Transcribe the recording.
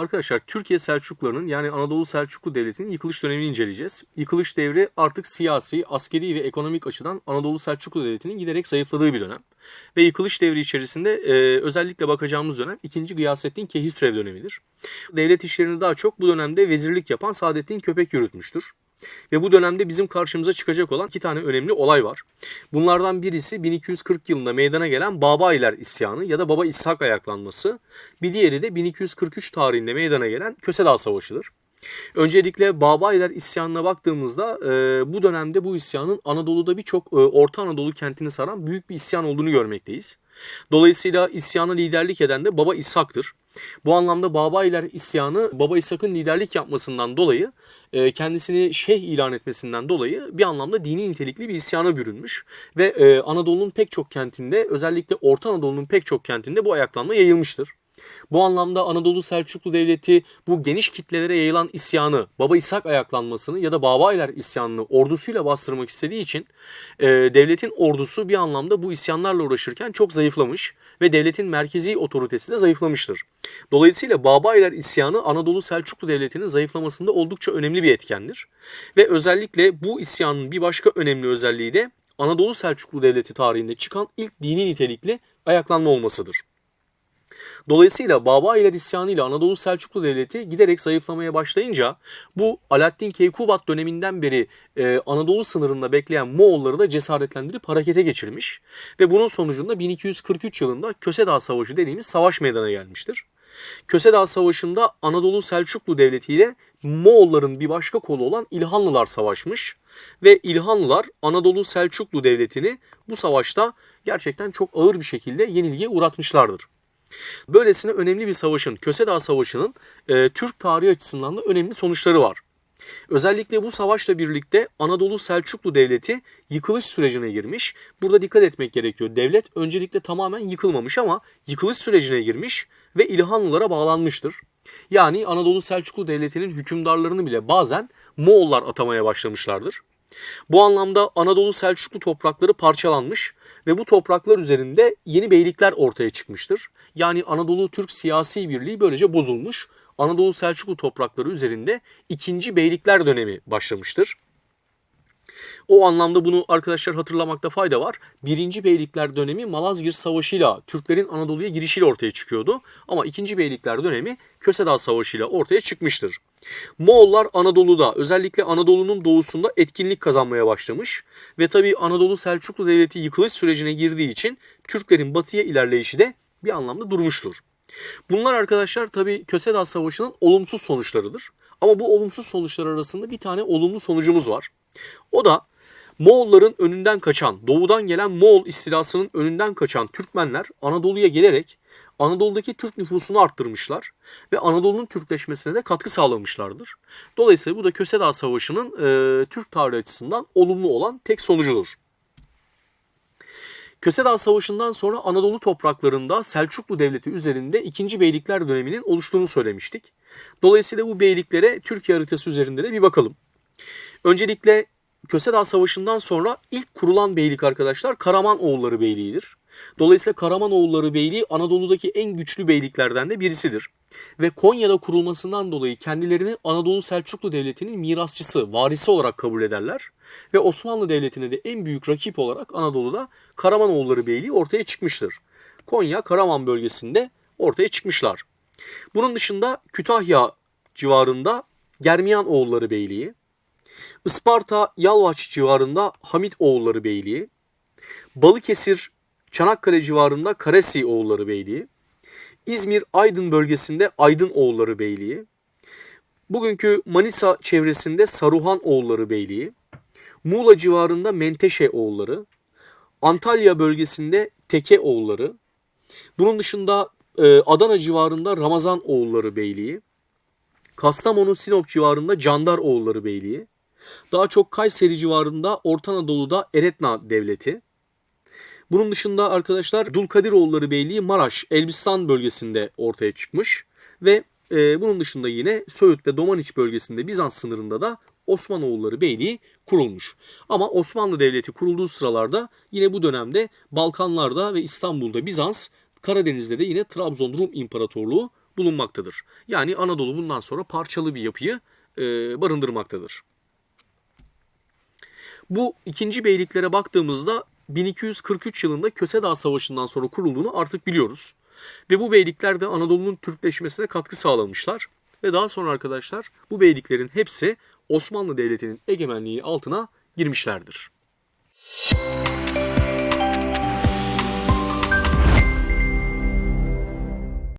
Arkadaşlar Türkiye Selçuklularının yani Anadolu Selçuklu Devleti'nin yıkılış dönemini inceleyeceğiz. Yıkılış devri artık siyasi, askeri ve ekonomik açıdan Anadolu Selçuklu Devleti'nin giderek zayıfladığı bir dönem. Ve yıkılış devri içerisinde e, özellikle bakacağımız dönem 2. Gıyasettin Kehistrev dönemidir. Devlet işlerini daha çok bu dönemde vezirlik yapan Saadettin Köpek yürütmüştür. Ve bu dönemde bizim karşımıza çıkacak olan iki tane önemli olay var. Bunlardan birisi 1240 yılında meydana gelen Babailer isyanı ya da Baba İshak ayaklanması. Bir diğeri de 1243 tarihinde meydana gelen Kösedağ Savaşı'dır. Öncelikle Babailer isyanına baktığımızda e, bu dönemde bu isyanın Anadolu'da birçok e, Orta Anadolu kentini saran büyük bir isyan olduğunu görmekteyiz. Dolayısıyla isyana liderlik eden de Baba İshak'tır. Bu anlamda Babailer isyanı Baba İshak'ın liderlik yapmasından dolayı e, kendisini şeyh ilan etmesinden dolayı bir anlamda dini nitelikli bir isyana bürünmüş ve e, Anadolu'nun pek çok kentinde özellikle Orta Anadolu'nun pek çok kentinde bu ayaklanma yayılmıştır. Bu anlamda Anadolu Selçuklu Devleti bu geniş kitlelere yayılan isyanı, Baba İshak ayaklanmasını ya da Babailer isyanını ordusuyla bastırmak istediği için e, devletin ordusu bir anlamda bu isyanlarla uğraşırken çok zayıflamış ve devletin merkezi otoritesi de zayıflamıştır. Dolayısıyla Babailer isyanı Anadolu Selçuklu Devleti'nin zayıflamasında oldukça önemli bir etkendir. Ve özellikle bu isyanın bir başka önemli özelliği de Anadolu Selçuklu Devleti tarihinde çıkan ilk dini nitelikli ayaklanma olmasıdır. Dolayısıyla Babailer isyanı ile Anadolu Selçuklu Devleti giderek zayıflamaya başlayınca bu Alaaddin Keykubat döneminden beri e, Anadolu sınırında bekleyen Moğolları da cesaretlendirip harekete geçirmiş ve bunun sonucunda 1243 yılında Kösedağ Savaşı dediğimiz savaş meydana gelmiştir. Kösedağ Savaşı'nda Anadolu Selçuklu Devleti ile Moğolların bir başka kolu olan İlhanlılar savaşmış ve İlhanlılar Anadolu Selçuklu Devleti'ni bu savaşta gerçekten çok ağır bir şekilde yenilgiye uğratmışlardır. Böylesine önemli bir savaşın, Kösedağ Savaşı'nın e, Türk tarihi açısından da önemli sonuçları var. Özellikle bu savaşla birlikte Anadolu Selçuklu Devleti yıkılış sürecine girmiş. Burada dikkat etmek gerekiyor. Devlet öncelikle tamamen yıkılmamış ama yıkılış sürecine girmiş ve İlhanlılara bağlanmıştır. Yani Anadolu Selçuklu Devleti'nin hükümdarlarını bile bazen Moğollar atamaya başlamışlardır. Bu anlamda Anadolu Selçuklu toprakları parçalanmış ve bu topraklar üzerinde yeni beylikler ortaya çıkmıştır. Yani Anadolu Türk siyasi birliği böylece bozulmuş. Anadolu Selçuklu toprakları üzerinde ikinci beylikler dönemi başlamıştır. O anlamda bunu arkadaşlar hatırlamakta fayda var. Birinci Beylikler dönemi Malazgirt Savaşı'yla Türklerin Anadolu'ya girişiyle ortaya çıkıyordu. Ama ikinci Beylikler dönemi Kösedağ Savaşı'yla ortaya çıkmıştır. Moğollar Anadolu'da özellikle Anadolu'nun doğusunda etkinlik kazanmaya başlamış. Ve tabi Anadolu Selçuklu Devleti yıkılış sürecine girdiği için Türklerin batıya ilerleyişi de bir anlamda durmuştur. Bunlar arkadaşlar tabi Kösedağ Savaşı'nın olumsuz sonuçlarıdır. Ama bu olumsuz sonuçlar arasında bir tane olumlu sonucumuz var. O da Moğolların önünden kaçan, doğudan gelen Moğol istilasının önünden kaçan Türkmenler Anadolu'ya gelerek Anadolu'daki Türk nüfusunu arttırmışlar ve Anadolu'nun Türkleşmesine de katkı sağlamışlardır. Dolayısıyla bu da Kösedağ Savaşı'nın e, Türk tarihi açısından olumlu olan tek sonucudur. Kösedağ Savaşı'ndan sonra Anadolu topraklarında Selçuklu Devleti üzerinde 2. Beylikler döneminin oluştuğunu söylemiştik. Dolayısıyla bu beyliklere Türkiye haritası üzerinde de bir bakalım. Öncelikle Kösedağ Savaşı'ndan sonra ilk kurulan beylik arkadaşlar Karamanoğulları Beyliği'dir. Dolayısıyla Karamanoğulları Beyliği Anadolu'daki en güçlü beyliklerden de birisidir. Ve Konya'da kurulmasından dolayı kendilerini Anadolu Selçuklu Devleti'nin mirasçısı, varisi olarak kabul ederler. Ve Osmanlı Devleti'ne de en büyük rakip olarak Anadolu'da Karamanoğulları Beyliği ortaya çıkmıştır. Konya, Karaman bölgesinde ortaya çıkmışlar. Bunun dışında Kütahya civarında Germiyan oğulları Beyliği, Isparta, Yalvaç civarında Hamit oğulları Beyliği, Balıkesir, Çanakkale civarında Karesi oğulları Beyliği, İzmir, Aydın bölgesinde Aydın oğulları Beyliği, bugünkü Manisa çevresinde Saruhan oğulları Beyliği, Muğla civarında Menteşe oğulları, Antalya bölgesinde Teke oğulları, bunun dışında e, Adana civarında Ramazan oğulları Beyliği, Kastamonu Sinop civarında Candar oğulları Beyliği, daha çok Kayseri civarında Orta Anadolu'da Eretna Devleti. Bunun dışında arkadaşlar Dulkadiroğulları Beyliği Maraş, Elbistan bölgesinde ortaya çıkmış. Ve e, bunun dışında yine Söğüt ve Domaniç bölgesinde Bizans sınırında da Osmanoğulları Beyliği kurulmuş. Ama Osmanlı Devleti kurulduğu sıralarda yine bu dönemde Balkanlarda ve İstanbul'da Bizans, Karadeniz'de de yine Trabzon Rum İmparatorluğu bulunmaktadır. Yani Anadolu bundan sonra parçalı bir yapıyı e, barındırmaktadır. Bu ikinci beyliklere baktığımızda 1243 yılında Kösedağ Savaşı'ndan sonra kurulduğunu artık biliyoruz. Ve bu beylikler de Anadolu'nun Türkleşmesine katkı sağlamışlar. Ve daha sonra arkadaşlar bu beyliklerin hepsi Osmanlı Devleti'nin egemenliği altına girmişlerdir.